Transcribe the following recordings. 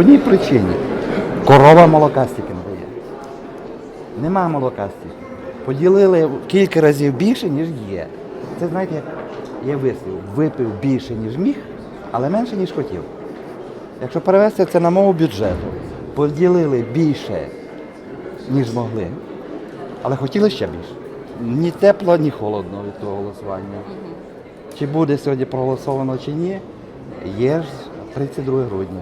одній причині. Корова молока стільки не дає. Нема молока стільки. Поділили в кілька разів більше, ніж є. Це знаєте, як є вислів, випив більше, ніж міг, але менше, ніж хотів. Якщо перевести це на мову бюджету, поділили більше, ніж могли, але хотіли ще більше. Ні тепло, ні холодно від того голосування. Чи буде сьогодні проголосовано чи ні, є ж 32 грудня.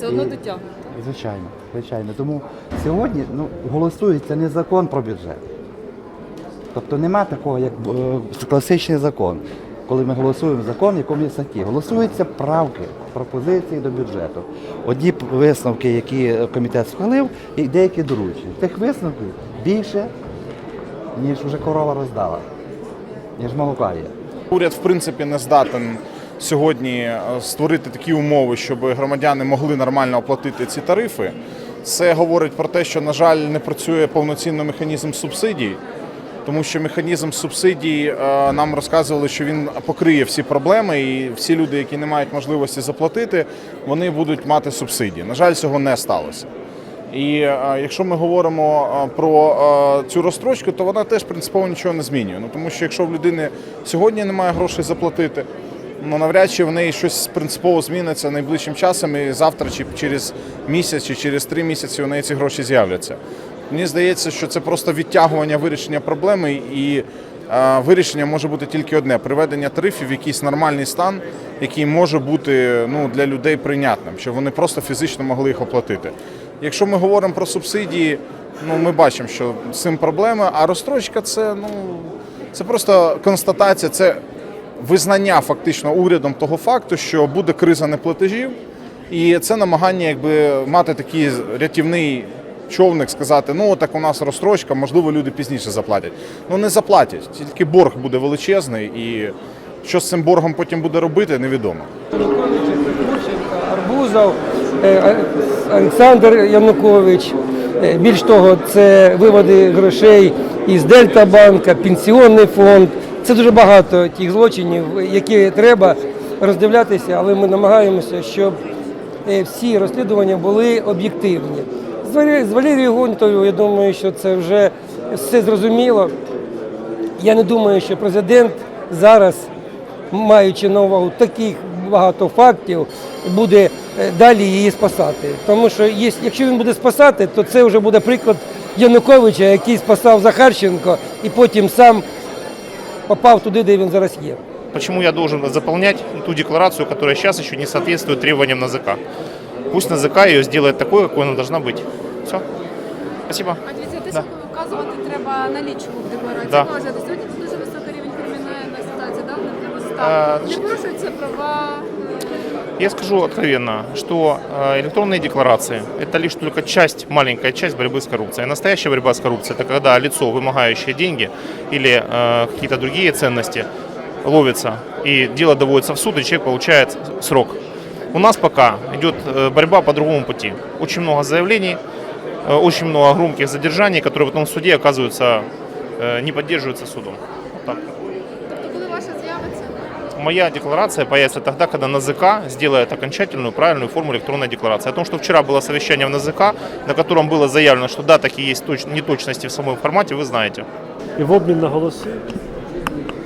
Все одно дотягнути. Звичайно, звичайно. Тому сьогодні ну, голосується не закон про бюджет. Тобто нема такого, як е, класичний закон, коли ми голосуємо закон, в якому є статті. Голосуються правки, пропозиції до бюджету. Одні висновки, які комітет схвалив, і деякі доручення. Тих висновків більше, ніж вже корова роздала, ніж молока є. Уряд, в принципі, не здатен сьогодні е, створити такі умови, щоб громадяни могли нормально оплатити ці тарифи. Це говорить про те, що, на жаль, не працює повноцінно механізм субсидій, тому що механізм субсидій е, нам розказували, що він покриє всі проблеми, і всі люди, які не мають можливості заплатити, вони будуть мати субсидії. На жаль, цього не сталося. І е, якщо ми говоримо про цю розстрочку, то вона теж принципово нічого не змінює. Ну тому що якщо в людини сьогодні немає грошей заплатити, ну навряд чи в неї щось принципово зміниться найближчим часом, і завтра, чи через місяць, чи через три місяці у неї ці гроші з'являться. Мені здається, що це просто відтягування вирішення проблеми, і е, вирішення може бути тільки одне: приведення тарифів в якийсь нормальний стан, який може бути ну, для людей прийнятним, щоб вони просто фізично могли їх оплатити. Якщо ми говоримо про субсидії, ну ми бачимо, що з цим проблеми, а розстрочка це ну це просто констатація, це визнання фактично урядом того факту, що буде криза неплатежів, і це намагання якби мати такий рятівний човник, сказати, ну так у нас розстрочка, можливо, люди пізніше заплатять. Ну не заплатять, тільки борг буде величезний, і що з цим боргом потім буде робити, невідомо. Арбузов, е, Олександр Янукович. Е, Більш того, це виводи грошей із Дельтабанка, пенсіонний фонд. Це дуже багато тих злочинів, які треба роздивлятися, але ми намагаємося, щоб е, всі розслідування були об'єктивні. З Валерією- Гонтовою, я думаю, що це вже все зрозуміло. Я не думаю, що президент зараз, маючи на увагу таких багато фактів, буде е, далі її спасати. Тому що якщо він буде спасати, то це вже буде приклад Януковича, який спасав Захарченко і потім сам попав туди, де він зараз є. Почему я должен заполнять ту декларацию, которая сейчас еще не соответствует требованиям НАЗК? Пусть НАЗК ее сделает такой, какой она должна быть. Все. Спасибо. А дивіться, те, Да. що вказувати треба налічку в декларації. Да. А Сьогодні дуже високий рівень кримінальної ситуації, да? не треба А, ставити. значить- Не порушуються права. е, Я скажу откровенно, что э, электронные декларации – это лишь только часть, маленькая часть борьбы с коррупцией. Настоящая борьба с коррупцией – это когда лицо, вымогающее деньги или э, какие-то другие ценности, ловится, и дело доводится в суд, и человек получает срок. У нас пока идет э, борьба по другому пути. Очень много заявлений, очень много громких задержаний, которые потом в суде оказываются, не поддерживаются судом. Вот так. Моя декларация появится тогда, когда НАЗК сделает окончательную правильную форму электронной декларации. О том, что вчера было совещание в НАЗК, на котором было заявлено, что да, такие есть точ- неточности в самом формате, вы знаете. і в обмін на голоси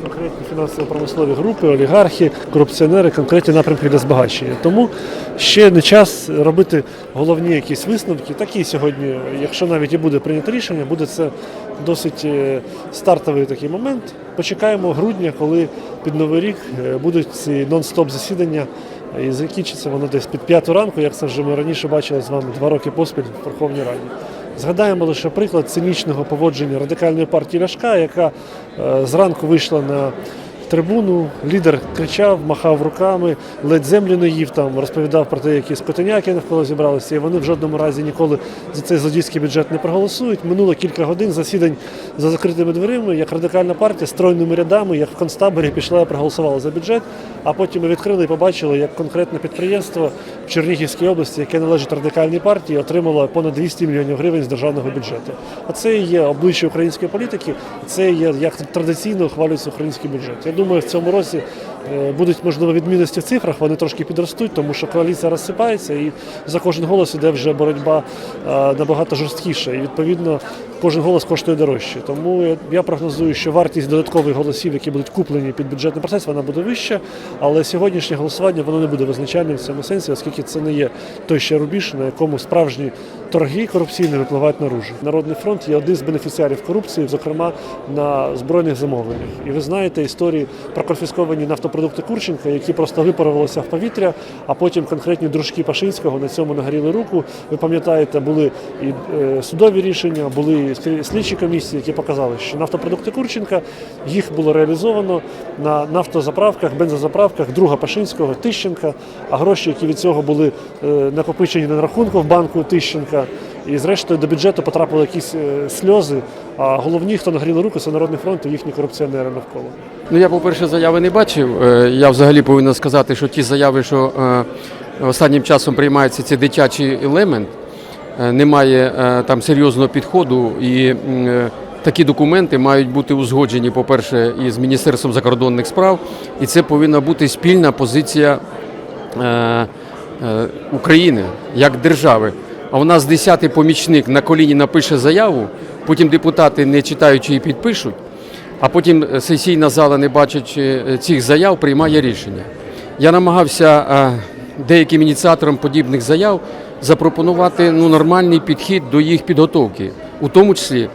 Конкретні фінансово-промислові групи, олігархи, корупціонери, конкретні напрямки для збагачення. Тому ще не час робити головні якісь висновки. Такі сьогодні, якщо навіть і буде прийнято рішення, буде це досить е, стартовий такий момент. Почекаємо грудня, коли під новий рік е, будуть ці нон-стоп засідання. І закінчиться воно десь під п'яту ранку, як це вже ми раніше бачили з вами два роки поспіль в Верховній Раді. Згадаємо лише приклад цинічного поводження радикальної партії Ляшка, яка е, зранку вийшла на трибуну, лідер кричав, махав руками, ледь землю не їв там, розповідав про те, які скотиняки навколо зібралися, і вони в жодному разі ніколи за цей злодійський бюджет не проголосують. Минуло кілька годин засідань за закритими дверима, як радикальна партія стройними рядами, як в концтаборі пішла і проголосувала за бюджет. А потім ми відкрили і побачили, як конкретне підприємство в Чернігівській області, яке належить радикальній партії, отримало понад 200 мільйонів гривень з державного бюджету. А це є обличчя української політики, це є як традиційно ухвалюється український бюджет. Я думаю, в цьому році Будуть, можливо, відмінності в цифрах, вони трошки підростуть, тому що коаліція розсипається і за кожен голос іде вже боротьба е, набагато жорсткіша. І відповідно кожен голос коштує дорожче. Тому я прогнозую, що вартість додаткових голосів, які будуть куплені під бюджетний процес, вона буде вища. Але сьогоднішнє голосування воно не буде визначальним в цьому сенсі, оскільки це не є той ще рубіж, на якому справжні торги корупційні випливають наружу. Народний фронт є один з бенефіціарів корупції, зокрема на збройних замовленнях. І ви знаєте історії про конфісковані нафтопродукти Курченка, які просто випарувалися в повітря, а потім конкретні дружки Пашинського на цьому нагріли руку. Ви пам'ятаєте, були і е, судові рішення, були слідчі комісії, які показали, що нафтопродукти Курченка їх було реалізовано на нафтозаправках, бензозаправках друга Пашинського, Тищенка, а гроші, які від цього були е, накопичені на рахунку в банку Тищенка. І зрештою до бюджету потрапили якісь е, сльози. А головні, хто нагріли руку, це Народний фронт і їхні корупціонери навколо. Ну, я, по-перше, заяви не бачив. Е, Я взагалі повинен сказати, що ті заяви, що е, останнім часом приймається цей дитячий елемент, немає там серйозного підходу, і такі документи мають бути узгоджені, по-перше, із Міністерством закордонних справ, і це повинна бути спільна позиція е, е, України як держави. А у нас десятий помічник на коліні напише заяву, потім депутати, не читаючи її, підпишуть, а потім е, сесійна зала, не бачачи е, цих заяв, приймає рішення. Я намагався е, деяким ініціаторам подібних заяв запропонувати ну, нормальний підхід до їх підготовки. У тому числі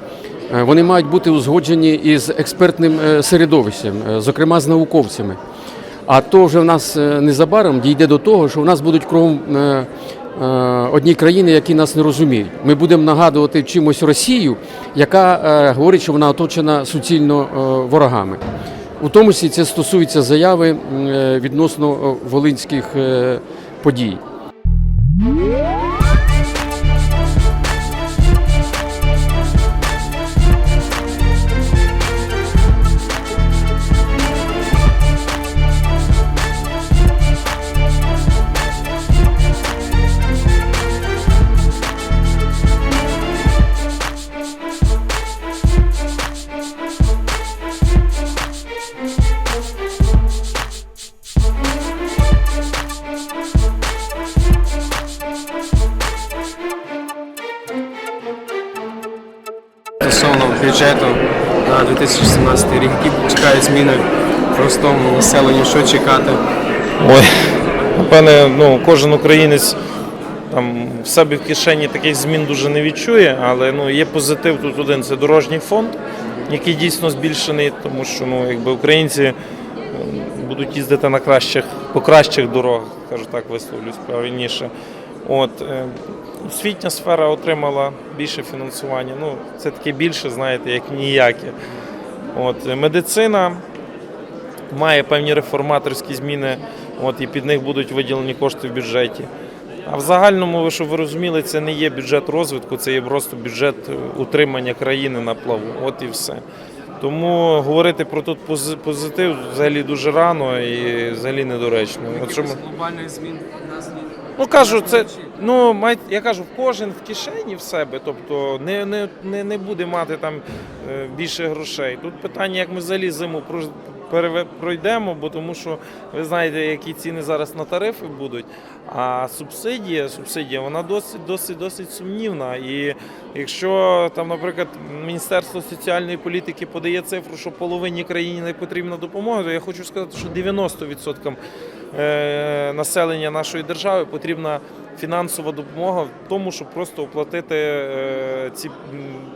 вони мають бути узгоджені із експертним середовищем, зокрема з науковцями. А то вже в нас незабаром дійде до того, що в нас будуть кругом одні країни, які нас не розуміють. Ми будемо нагадувати чимось Росію, яка е, говорить, що вона оточена суцільно е, ворогами. У тому числі це стосується заяви е, відносно е, волинських е, подій. Стосовно бюджету на 2017 рік, які чекають зміни простому населенню, що чекати? Ой, напевне, ну, кожен українець там в себе в кишені таких змін дуже не відчує, але ну, є позитив тут один це дорожній фонд, який дійсно збільшений, тому що ну, якби українці будуть їздити на кращих, по кращих дорогах, кажу так, висловлюсь правильніше. От, е, освітня сфера отримала більше фінансування. Ну, це таке більше, знаєте, як ніяке. От, е, медицина має певні реформаторські зміни, от, і під них будуть виділені кошти в бюджеті. А в загальному, ви щоб ви розуміли, це не є бюджет розвитку, це є просто бюджет е, утримання країни на плаву. От і все. Тому говорити про тут пози- позитив взагалі дуже рано і взагалі недоречно. От глобальних змін на змін. Ну кажу, це ну май- я кажу, кожен в кишені в себе, тобто не, не, не, не буде мати там е, більше грошей. Тут питання, як ми взагалі зиму пройдемо, бо тому що ви знаєте, які ціни зараз на тарифи будуть. А субсидія, субсидія, вона досить, досить, досить сумнівна. І якщо там, наприклад, Міністерство соціальної політики подає цифру, що половині країни не потрібна допомога, то я хочу сказати, що 90% е, населення нашої держави потрібна фінансова допомога в тому, щоб просто оплатити е, ці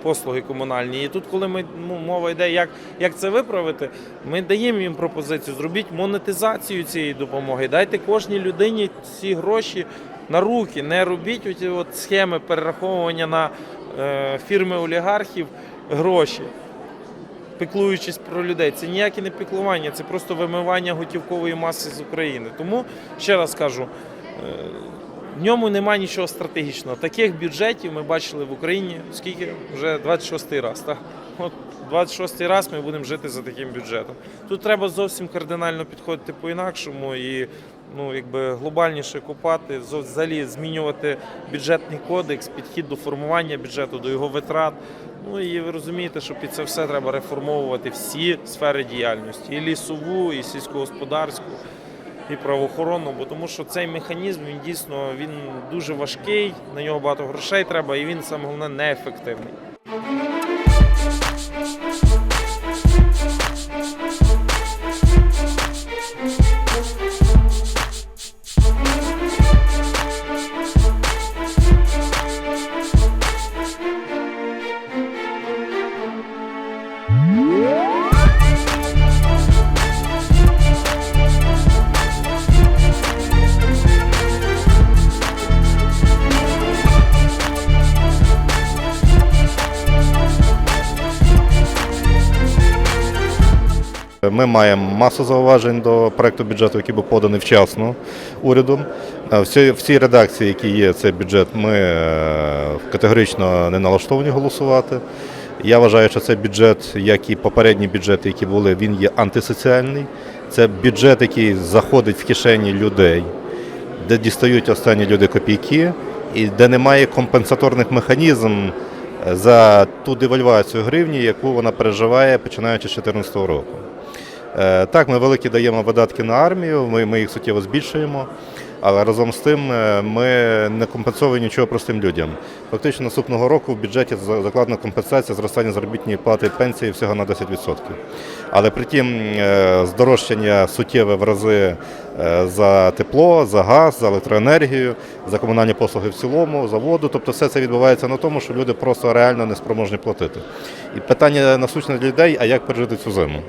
послуги комунальні. І тут, коли ми ну, мова йде, як, як це виправити, ми даємо їм пропозицію. Зробіть монетизацію цієї допомоги. Дайте кожній людині ці гроші на руки. Не робіть оці от схеми перераховування на е, фірми олігархів гроші піклуючись про людей. Це ніяке не піклування, це просто вимивання готівкової маси з України. Тому ще раз кажу. е, В ньому немає нічого стратегічного. Таких бюджетів ми бачили в Україні скільки вже 26-й раз. Так? От 26-й раз ми будемо жити за таким бюджетом. Тут треба зовсім кардинально підходити по-інакшому і ну, якби глобальніше купати, взагалі змінювати бюджетний кодекс, підхід до формування бюджету, до його витрат. Ну і ви розумієте, що під це все треба реформовувати всі сфери діяльності: і лісову, і сільськогосподарську, і правоохоронну, бо тому що цей механізм він дійсно він дуже важкий, на нього багато грошей треба, і він саме головне неефективний. Ми маємо масу зауважень до проекту бюджету, який був поданий вчасно урядом. Е, В цій, редакції, які є цей бюджет, ми е, категорично не налаштовані голосувати. Я вважаю, що цей бюджет, як і попередні бюджети, які були, він є антисоціальний. Це бюджет, який заходить в кишені людей, де дістають останні люди копійки, і де немає компенсаторних механізмів за ту девальвацію гривні, яку вона переживає починаючи з 2014 року. Е, Так, ми великі даємо видатки на армію, ми, ми їх суттєво збільшуємо, але разом з тим е, ми не компенсуємо нічого простим людям. Фактично наступного року в бюджеті за- закладена компенсація зростання заробітної плати пенсії всього на 10%. Але при тім е, здорожчання суттєве в рази за тепло, за газ, за електроенергію, за комунальні послуги в цілому, за воду. Тобто все це відбувається на тому, що люди просто реально не спроможні платити. І питання насущне для людей, а як пережити цю зиму?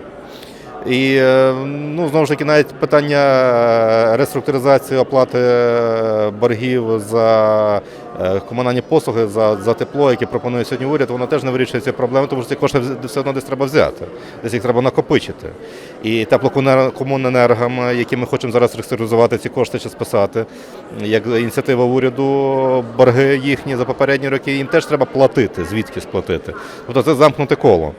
І е, ну, знову ж таки, навіть питання е, реструктуризації оплати е, боргів за комунальні послуги, за, за тепло, яке пропонує сьогодні уряд, воно теж не вирішує ці проблеми, тому що ці кошти все одно десь треба взяти, десь їх треба накопичити. І теплокомуненергам, які ми хочемо зараз реструктуризувати ці кошти чи списати, як ініціатива уряду, борги їхні за попередні роки, їм теж треба платити, звідки сплатити. Тобто це замкнуте коло.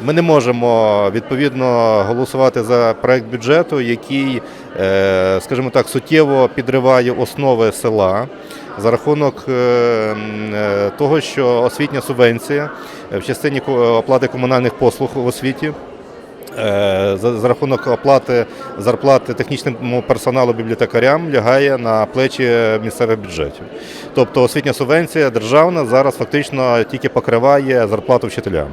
Ми не можемо відповідно голосувати за проект бюджету, який, е, скажімо так, суттєво підриває основи села за рахунок е, е, того, що освітня субвенція в частині оплати комунальних послуг в освіті. за рахунок оплати зарплати технічному персоналу бібліотекарям лягає на плечі місцевих бюджетів. Тобто освітня субвенція державна зараз фактично тільки покриває зарплату вчителям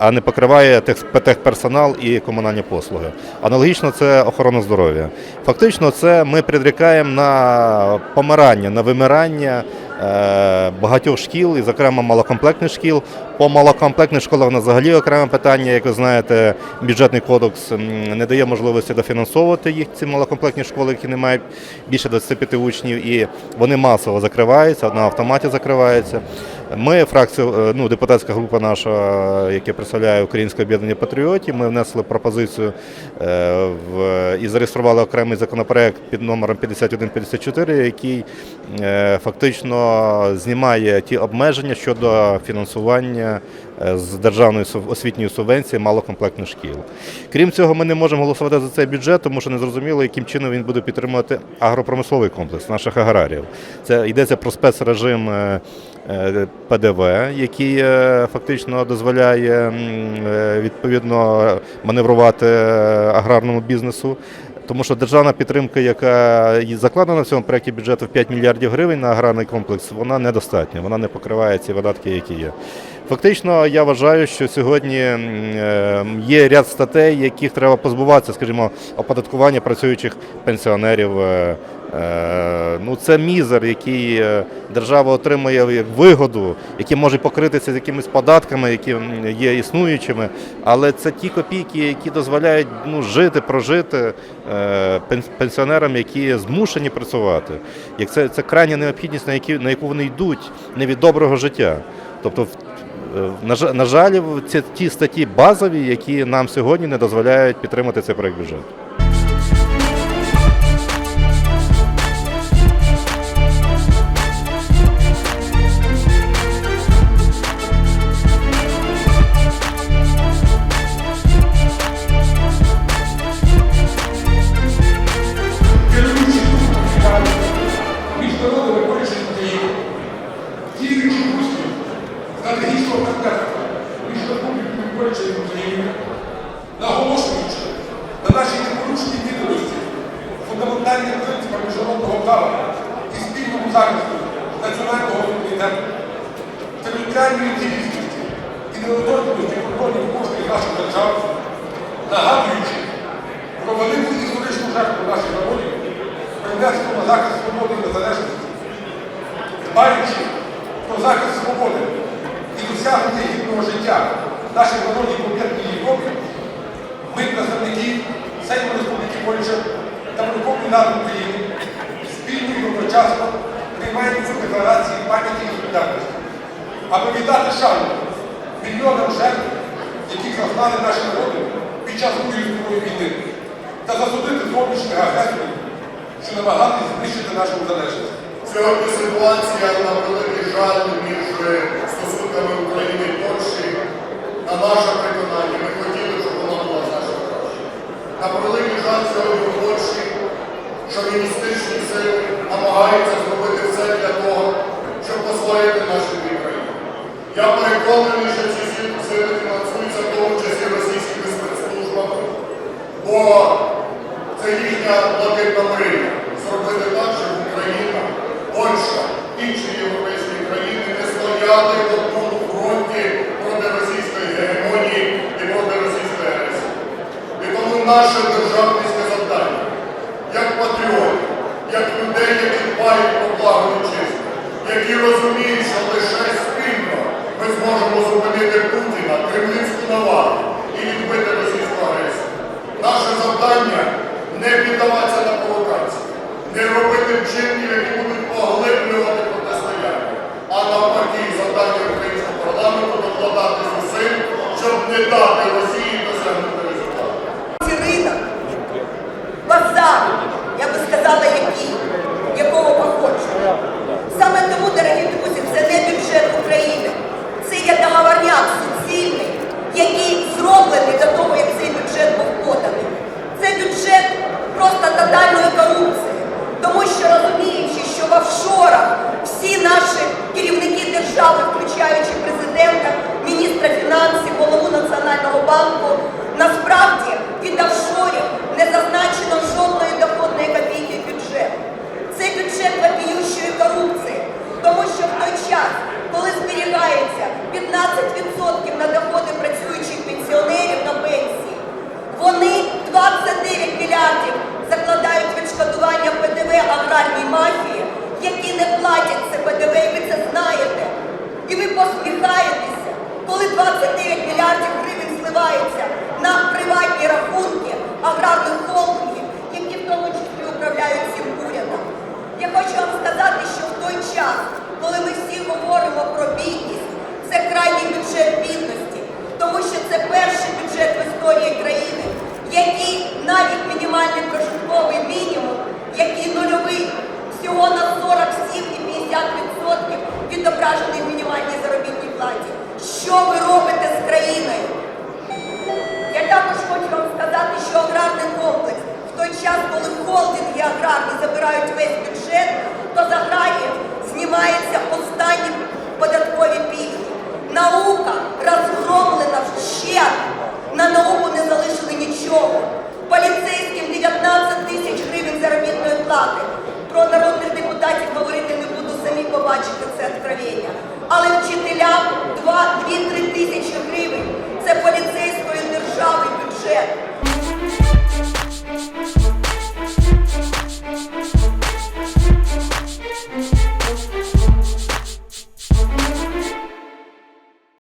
а не покриває техперсонал і комунальні послуги. Аналогічно це охорона здоров'я. Фактично, це ми підрікаємо на помирання, на вимирання е, багатьох шкіл, і, зокрема, малокомплектних шкіл. По малокомплектних школах у взагалі окреме питання. Як ви знаєте, бюджетний кодекс не дає можливості дофінансовувати їх, ці малокомплектні школи, які не мають більше 25 учнів, і вони масово закриваються, на автоматі закриваються. Ми, фракція, е, ну, депутатська група наша, яка представляє Українське об'єднання патріотів, ми внесли пропозицію е, в, і зареєстрували окремий законопроект під номером 5154, який е, фактично знімає ті обмеження щодо фінансування е, з державної освітньої субвенції малокомплектних шкіл. Крім цього, ми не можемо голосувати за цей бюджет, тому що не зрозуміло, яким чином він буде підтримувати агропромисловий комплекс наших аграріїв. Це йдеться про спецрежим е, е, ПДВ, який фактично дозволяє відповідно маневрувати аграрному бізнесу. Тому що державна підтримка, яка закладена в цьому проєкті бюджету в 5 мільярдів гривень на аграрний комплекс, вона недостатня, вона не покриває ці видатки, які є. Фактично, я вважаю, що сьогодні е, є ряд статей, яких треба позбуватися, скажімо, оподаткування працюючих пенсіонерів. е, е, Ну, це мізер, який держава отримує як вигоду, який може покритися з якимись податками, які є існуючими, але це ті копійки, які дозволяють ну, жити, прожити пенсіонерам, які змушені працювати. Як це, це крайня необхідність, на, які, на яку вони йдуть не від доброго життя. Тобто, на, жаль- на жаль, це ті статті базові, які нам сьогодні не дозволяють підтримати цей проект бюджету. виборчої України, наголошуючи на нашій непорушній відомості фундаментальні принципах міжнародного права і спільному захисту національного суверенітету, територіальної дійсності, і недоторканості кордонів кожної нашої держави, нагадуючи про велику історичну жертву наших народів, принесено на захист свободи і незалежності, дбаючи про захист свободи і досягнення гідного життя наших народів в об'єднаній Європі, ми, представники Сейму Республіки Польща та Верховної Ради України, спільно і одночасно приймаємо цю декларацію пам'яті і солідарності, аби віддати шану мільйонам жертв, яких зазнали наші народи під час Другої світової війни, та засудити зовнішніх агресорів, що намагались знищити нашу незалежність. Сьогодні ситуація на великий жаль між стосунками України і Польщі. На наше переконання, ми хотіли, щоб вона була значно краще. На превеликий жаль сьогодні в Польщі шовіністичні сили намагаються зробити все для того, щоб посвоїти наші дві країни. Я переконаний, що ці сили фінансуються в тому числі російськими спецслужбами, бо це їхня блакитна мрія зробити так, щоб Україна, Польща, інші європейські країни не стояли в одному фронті проти російської гегемонії і проти російської агресії. І тому наше державницьке завдання, як патріотів, як людей, які дбають про благо вітчизни, які розуміють, що лише спільно ми зможемо зупинити Путіна, кремлівську навалу і відбити російську агресію. Наше завдання не піддаватися на провокації, не робити вчинків, які будуть поглиблювати протистояння, а навпаки завдання українського парламенту докладати зусиль, щоб не дати Росії досягнути результату. ринок, базар, я би сказала, який, якого походження. Саме тому, дорогі друзі, це не бюджет України, це є договорняк суцільний, який зроблений до того, як цей бюджет був поданий. Це бюджет просто тотальної корупції, тому що розуміючи, що в офшорах всі наші керівники держави, включаючи президента, міністра фінансів, голову Національного банку, насправді від офшорів не зазначено жодної доходної копійки в бюджет. Це бюджет вопіющої корупції, тому що в той час, коли зберігається 15% на доходи працюючих пенсіонерів на пенсії, вони 29 мільярдів закладають відшкодування ПДВ аграрній мафії, які не платять це ПДВ, і ви це знаєте. І ви посміхаєтеся, коли 29 мільярдів гривень зливається на приватні рахунки аграрних холдингів, які в тому числі управляють цим урядом. Я хочу вам сказати, що в той час, коли ми всі говоримо про бідність, це крайній бюджет бідності, тому що це перший бюджет в історії країни, який навіть мінімальний прожитковий мінімум, який нульовий, всього на 47,50% відображений в мінімальній заробітній платі. Що ви робите з країною? Я також хочу що аграрний комплекс. В той час, коли холдинги аграрні забирають весь бюджет,